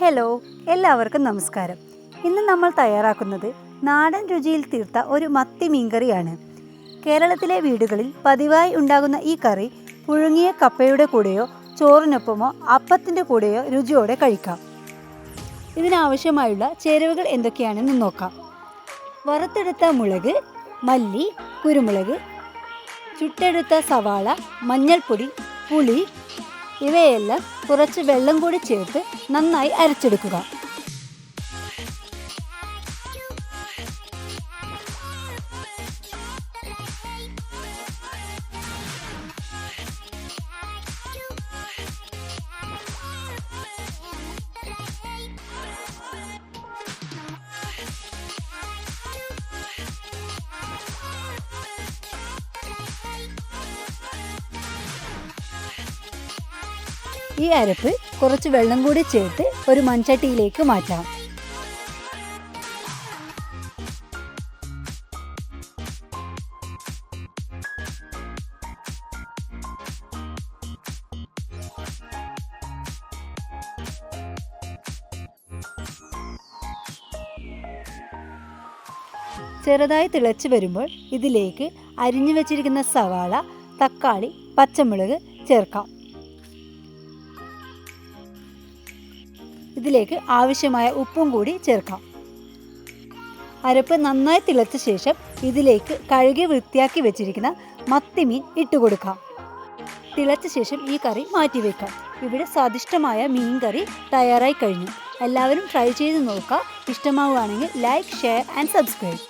Hello എല്ലാവർക്കും നമസ്കാരം. ഇന്ന് നമ്മൾ തയ്യാറാക്കുന്നത് നാടൻ രുചിയിൽ തീർത്ത ഒരു മത്തി മീൻകറിയാണ്. കേരളത്തിലെ വീടുകളിൽ പതിവായി ഉണ്ടാകുന്ന ഈ കറി പുഴുങ്ങിയ കപ്പയുടെ കൂടെയോ ചോറിനൊപ്പമോ അപ്പത്തിന്റെ കൂടെയോ രുചിയോടെ കഴിക്കാം. ഇതിനാവശ്യമായുള്ള ചേരുവകൾ എന്തൊക്കെയാണെന്ന് നോക്കാം. വറുത്തെടുത്ത മുളക് മല്ലി കുരുമുളക് ചുട്ടെടുത്ത സവാള മഞ്ഞൾപ്പൊടി പുളി ഇവയെല്ലാം കുറച്ച് വെള്ളം കൂടി ചേർത്ത് നന്നായി അരച്ചെടുക്കുക. ഈ അരപ്പ് കുറച്ച് വെള്ളം കൂടി ചേർത്ത് ഒരു മൺചട്ടിയിലേക്ക് മാറ്റാം. ചെറുതായി തിളച്ച് വരുമ്പോൾ ഇതിലേക്ക് അരിഞ്ഞു വെച്ചിരിക്കുന്ന സവാള തക്കാളി പച്ചമുളക് ചേർക്കാം. ഇതിലേക്ക് ആവശ്യമായ ഉപ്പും കൂടി ചേർക്കാം. അരപ്പ് നന്നായി തിളച്ച ശേഷം ഇതിലേക്ക് കഴുകി വൃത്തിയാക്കി വെച്ചിരിക്കുന്ന മത്തിമീൻ ഇട്ടുകൊടുക്കാം തിളച്ച ശേഷം ഈ കറി മാറ്റി വെക്കാം. ഇവിടെ സ്വാദിഷ്ടമായ മീൻ കറി തയ്യാറായി കഴിഞ്ഞു. എല്ലാവരും ട്രൈ ചെയ്ത് നോക്കുക ഇഷ്ടമാവുകയാണെങ്കിൽ ലൈക്ക് ഷെയർ ആൻഡ് സബ്സ്ക്രൈബ്.